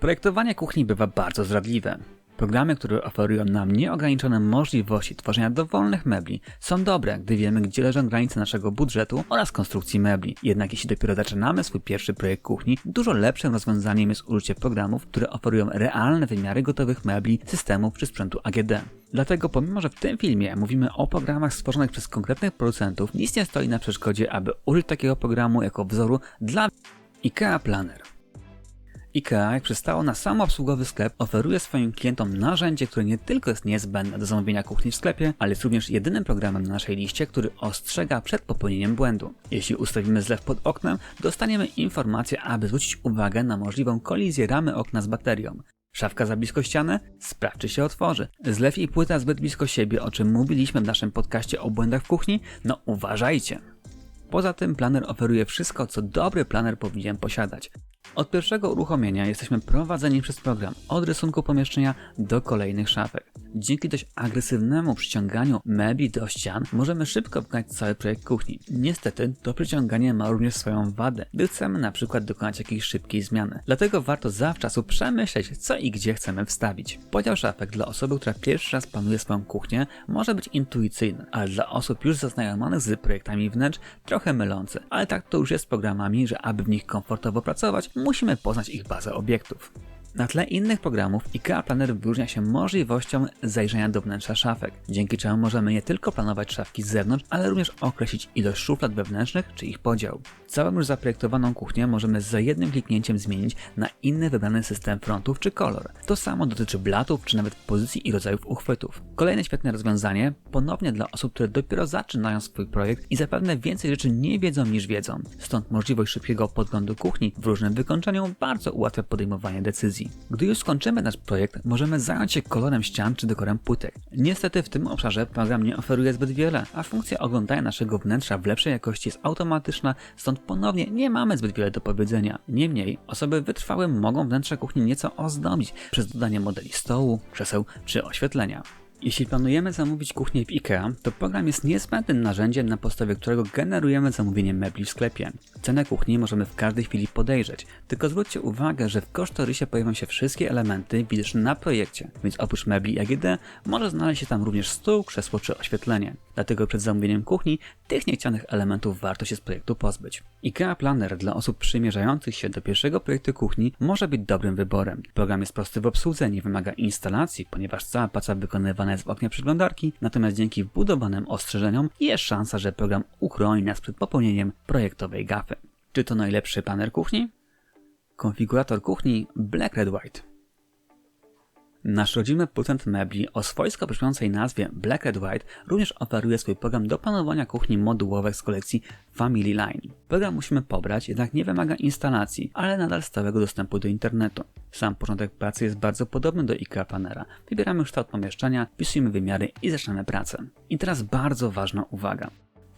Projektowanie kuchni bywa bardzo zdradliwe. Programy, które oferują nam nieograniczone możliwości tworzenia dowolnych mebli, są dobre, gdy wiemy, gdzie leżą granice naszego budżetu oraz konstrukcji mebli. Jednak jeśli dopiero zaczynamy swój pierwszy projekt kuchni, dużo lepszym rozwiązaniem jest użycie programów, które oferują realne wymiary gotowych mebli, systemów czy sprzętu AGD. Dlatego pomimo, że w tym filmie mówimy o programach stworzonych przez konkretnych producentów, nic nie stoi na przeszkodzie, aby użyć takiego programu jako wzoru dla IKEA Planner. IKEA, jak przystało na samoobsługowy sklep, oferuje swoim klientom narzędzie, które nie tylko jest niezbędne do zamówienia kuchni w sklepie, ale jest również jedynym programem na naszej liście, który ostrzega przed popełnieniem błędu. Jeśli ustawimy zlew pod oknem, dostaniemy informację, aby zwrócić uwagę na możliwą kolizję ramy okna z baterią. Szafka za blisko ściany? Sprawdź, czy się otworzy. Zlew i płyta zbyt blisko siebie, o czym mówiliśmy w naszym podcaście o błędach w kuchni? No uważajcie! Poza tym planer oferuje wszystko, co dobry planer powinien posiadać. Od pierwszego uruchomienia jesteśmy prowadzeni przez program od rysunku pomieszczenia do kolejnych szafek. Dzięki dość agresywnemu przyciąganiu mebli do ścian możemy szybko wykonać cały projekt kuchni. Niestety to przyciąganie ma również swoją wadę, gdy chcemy na przykład dokonać jakiejś szybkiej zmiany. Dlatego warto zawczasu przemyśleć co i gdzie chcemy wstawić. Podział szafek dla osoby, która pierwszy raz planuje swoją kuchnię może być intuicyjny, ale dla osób już zaznajomionych z projektami wnętrz trochę mylący. Ale tak to już jest z programami, że aby w nich komfortowo pracować, musimy poznać ich bazę obiektów. Na tle innych programów IKEA Planner wyróżnia się możliwością zajrzenia do wnętrza szafek, dzięki czemu możemy nie tylko planować szafki z zewnątrz, ale również określić ilość szuflad wewnętrznych czy ich podział. Całą już zaprojektowaną kuchnię możemy za jednym kliknięciem zmienić na inny wybrany system frontów czy kolor. To samo dotyczy blatów czy nawet pozycji i rodzajów uchwytów. Kolejne świetne rozwiązanie, ponownie dla osób, które dopiero zaczynają swój projekt i zapewne więcej rzeczy nie wiedzą niż wiedzą. Stąd możliwość szybkiego podglądu kuchni w różnym wykończeniu bardzo ułatwia podejmowanie decyzji. Gdy już skończymy nasz projekt, możemy zająć się kolorem ścian czy dekorem płytek. Niestety w tym obszarze program nie oferuje zbyt wiele, a funkcja oglądania naszego wnętrza w lepszej jakości jest automatyczna, stąd ponownie nie mamy zbyt wiele do powiedzenia. Niemniej, osoby wytrwałe mogą wnętrze kuchni nieco ozdobić przez dodanie modeli stołu, krzeseł czy oświetlenia. Jeśli planujemy zamówić kuchnię w IKEA, to program jest niezbędnym narzędziem, na podstawie którego generujemy zamówienie mebli w sklepie. Cenę kuchni możemy w każdej chwili podejrzeć, tylko zwróćcie uwagę, że w kosztorysie pojawią się wszystkie elementy widoczne na projekcie, więc oprócz mebli i AGD może znaleźć się tam również stół, krzesło czy oświetlenie. Dlatego przed zamówieniem kuchni tych niechcianych elementów warto się z projektu pozbyć. IKEA Planner dla osób przymierzających się do pierwszego projektu kuchni może być dobrym wyborem. Program jest prosty w obsłudze, nie wymaga instalacji, ponieważ cała praca wykonywana jest w oknie przeglądarki, natomiast dzięki wbudowanym ostrzeżeniom jest szansa, że program uchroni nas przed popełnieniem projektowej gafy. Czy to najlepszy planer kuchni? Konfigurator kuchni Black Red White Nasz rodzimy producent mebli o swojsko brzmiącej nazwie Black Red White również oferuje swój program do planowania kuchni modułowej z kolekcji Family Line. Program musimy pobrać, jednak nie wymaga instalacji, ale nadal stałego dostępu do internetu. Sam początek pracy jest bardzo podobny do IKEA Plannera. Wybieramy kształt pomieszczenia, wpisujemy wymiary i zaczynamy pracę. I teraz bardzo ważna uwaga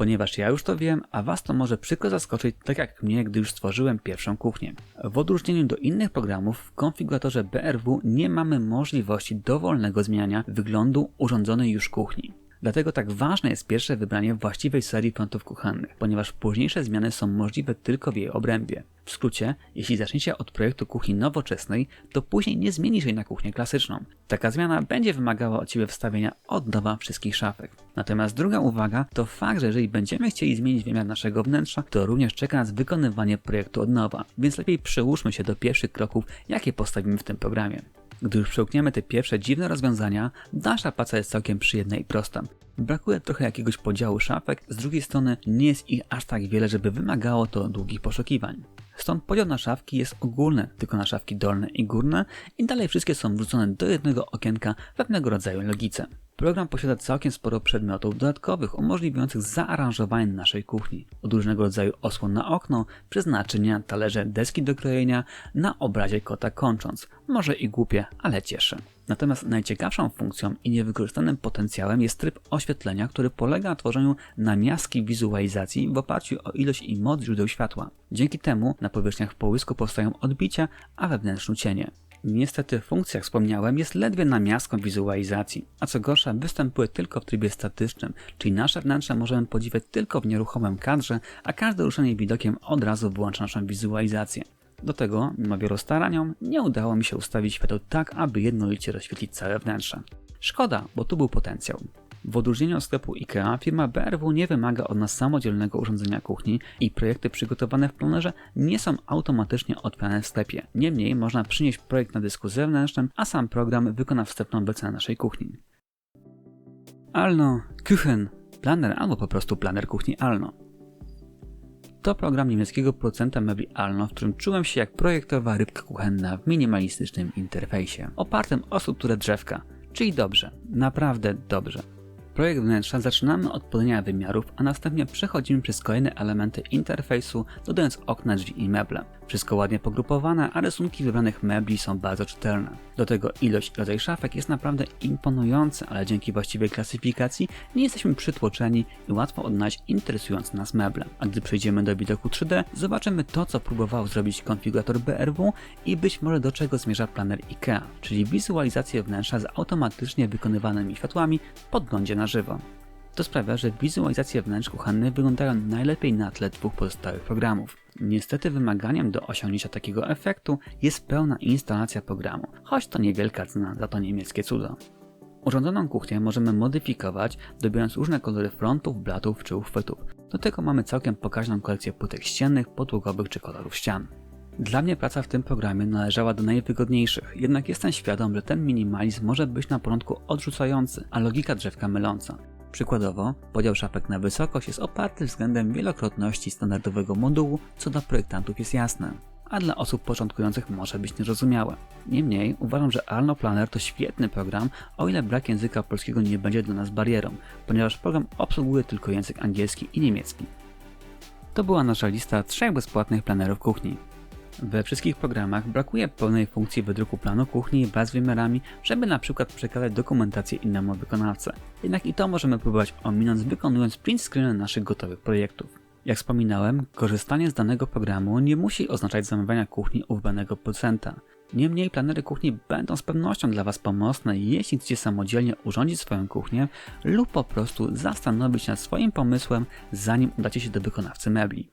ponieważ ja już to wiem, a Was to może przykro zaskoczyć, tak jak mnie, gdy już stworzyłem pierwszą kuchnię. W odróżnieniu do innych programów, w konfiguratorze BRW nie mamy możliwości dowolnego zmieniania wyglądu urządzonej już kuchni. Dlatego tak ważne jest pierwsze wybranie właściwej serii prątów kuchennych, ponieważ późniejsze zmiany są możliwe tylko w jej obrębie. W skrócie, jeśli zaczniecie od projektu kuchni nowoczesnej, to później nie zmienisz jej na kuchnię klasyczną. Taka zmiana będzie wymagała od Ciebie wstawienia od nowa wszystkich szafek. Natomiast druga uwaga to fakt, że jeżeli będziemy chcieli zmienić wymiar naszego wnętrza, to również czeka nas wykonywanie projektu od nowa, więc lepiej przełóżmy się do pierwszych kroków, jakie postawimy w tym programie. Gdy już przełkniemy te pierwsze dziwne rozwiązania, nasza praca jest całkiem przyjemna i prosta. Brakuje trochę jakiegoś podziału szafek, z drugiej strony nie jest ich aż tak wiele, żeby wymagało to długich poszukiwań. Stąd podział na szafki jest ogólny, tylko na szafki dolne i górne i dalej wszystkie są wrzucone do jednego okienka pewnego rodzaju logice. Program posiada całkiem sporo przedmiotów dodatkowych umożliwiających zaaranżowanie naszej kuchni. Od różnego rodzaju osłon na okno, przeznaczenia, talerze, deski do krojenia, na obrazie kota kończąc. Może i głupie, ale cieszy. Natomiast najciekawszą funkcją i niewykorzystanym potencjałem jest tryb oświetlenia, który polega na tworzeniu namiastki wizualizacji w oparciu o ilość i moc źródeł światła. Dzięki temu na powierzchniach połysku powstają odbicia, a we wnętrzu cienie. Niestety funkcja, jak wspomniałem, jest ledwie namiastką wizualizacji, a co gorsza występuje tylko w trybie statycznym, czyli nasze wnętrze możemy podziwiać tylko w nieruchomym kadrze, a każde ruszenie widokiem od razu wyłącza naszą wizualizację. Do tego, mimo wielu staraniom, nie udało mi się ustawić świateł tak, aby jednolicie rozświetlić całe wnętrze. Szkoda, bo tu był potencjał. W odróżnieniu od sklepu IKEA, firma BRW nie wymaga od nas samodzielnego urządzenia kuchni i projekty przygotowane w planerze nie są automatycznie odpalane w sklepie. Niemniej można przynieść projekt na dysku zewnętrznym, a sam program wykona wstępną wycenę naszej kuchni. Alno Küchen Planer albo po prostu planer kuchni Alno. To program niemieckiego producenta mebli Alno, w którym czułem się jak projektowa rybka kuchenna w minimalistycznym interfejsie, opartym o strukturę drzewka, czyli dobrze, naprawdę dobrze. Projekt wnętrza zaczynamy od podania wymiarów, a następnie przechodzimy przez kolejne elementy interfejsu, dodając okna, drzwi i meble. Wszystko ładnie pogrupowane, a rysunki wybranych mebli są bardzo czytelne. Do tego ilość i rodzaj szafek jest naprawdę imponująca, ale dzięki właściwej klasyfikacji nie jesteśmy przytłoczeni i łatwo odnaleźć interesujące nas meble. A gdy przejdziemy do widoku 3D, zobaczymy to, co próbował zrobić konfigurator BRW i być może do czego zmierza planer IKEA, czyli wizualizację wnętrza z automatycznie wykonywanymi światłami w podglądzie na żywo. To sprawia, że wizualizacje wnętrz kuchennych wyglądają najlepiej na tle dwóch pozostałych programów. Niestety wymaganiem do osiągnięcia takiego efektu jest pełna instalacja programu, choć to niewielka cena za to niemieckie cudo. Urządzoną kuchnię możemy modyfikować, dobierając różne kolory frontów, blatów czy uchwytów. Do tego mamy całkiem pokaźną kolekcję płytek ściennych, podłogowych czy kolorów ścian. Dla mnie praca w tym programie należała do najwygodniejszych, jednak jestem świadom, że ten minimalizm może być na początku odrzucający, a logika drzewka myląca. Przykładowo, podział szafek na wysokość jest oparty względem wielokrotności standardowego modułu, co dla projektantów jest jasne, a dla osób początkujących może być niezrozumiałe. Niemniej uważam, że Arno Planner to świetny program, o ile brak języka polskiego nie będzie dla nas barierą, ponieważ program obsługuje tylko język angielski i niemiecki. To była nasza lista trzech bezpłatnych planerów kuchni. We wszystkich programach brakuje pełnej funkcji wydruku planu kuchni wraz z wymiarami, żeby na przykład przekazać dokumentację innemu wykonawcy. Jednak i to możemy próbować ominąć wykonując print screeny naszych gotowych projektów. Jak wspominałem, korzystanie z danego programu nie musi oznaczać zamawiania kuchni u wybranego producenta. Niemniej planery kuchni będą z pewnością dla Was pomocne, jeśli chcecie samodzielnie urządzić swoją kuchnię lub po prostu zastanowić się nad swoim pomysłem, zanim udacie się do wykonawcy mebli.